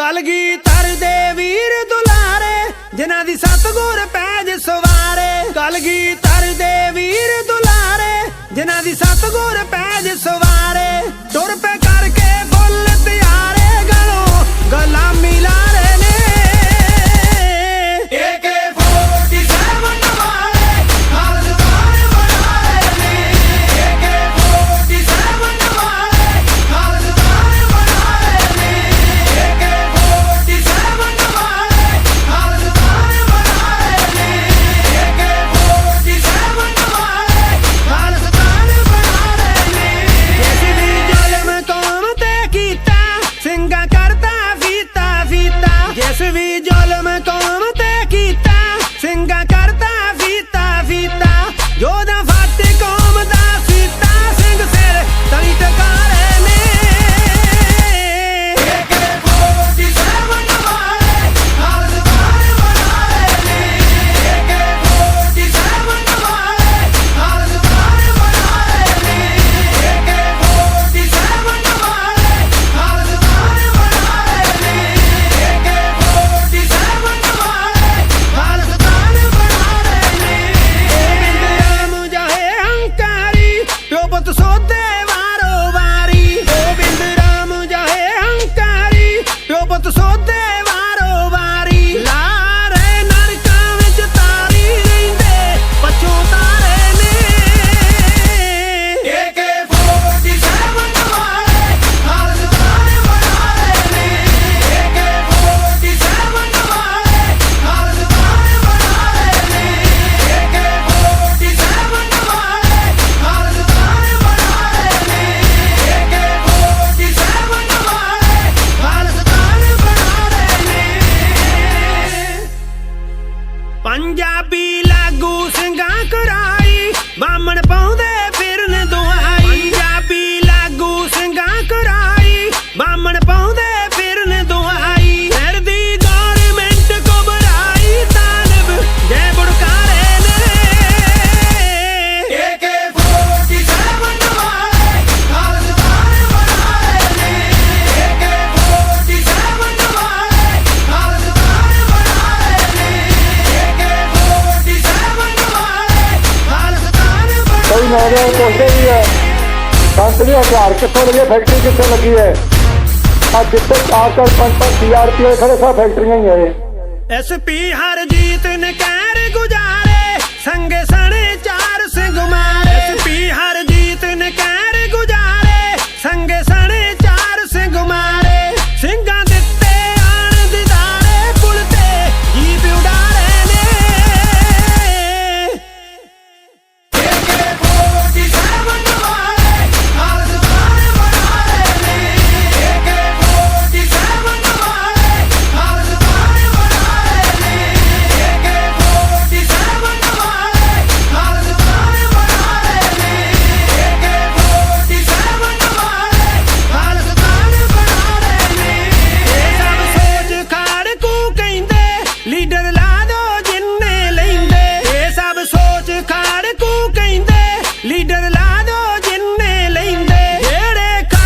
ਕਲਗੀ ਤਰ ਦੇ ਵੀਰ ਦੁਲਾਰੇ, ਜਿਨ੍ਹਾਂ ਦੀ ਸਤਗੁਰ ਪੈਜ ਸਵਾਰੇ। ਕਲਗੀ ਕਲਗੀਧਰ ਦੇ ਵੀਰ ਦੁਲਾਰੇ, ਜਿਨ੍ਹਾਂ ਦੀ ਸਤਗੁਰ ਪੈਜ ਸਵਾਰੇ। ਟੁਰ ਪੈ ਪੰਜਾਬੀ ਲਾਗੂ ਸਿੰਘਾਂ ਕਰਾਈ ਬਾਮਣ ਪਾਉਂਦੇ ਨੌਜਵਾਨ ਪੁੱਛਦੇ ਵੀ ਹੈ। ਬੰਦ ਵੀ ਹਜ਼ਾਰ ਕਿੱਥੋਂ ਲੱਗੇ ਫੈਕਟਰੀ ਕਿੱਥੋਂ ਲੱਗੀ ਹੈ? ਆ ਜਿੱਥੇ ਚਾਰ ਚਾਰ ਪੰਜ ਪੰਜ ਸੀਆਰਪੀ ਵਾਲੇ ਖੜੇ ਸਾ ਫੈਕਟਰੀਆਂ ਹੀ ਹੈ ਐਸਪੀ ਹਰਜੀਤ ਨੇ ਕਹਿਰ ਗੁਜ਼ਾਰੇ, ਸੰਗ ਸਣੇ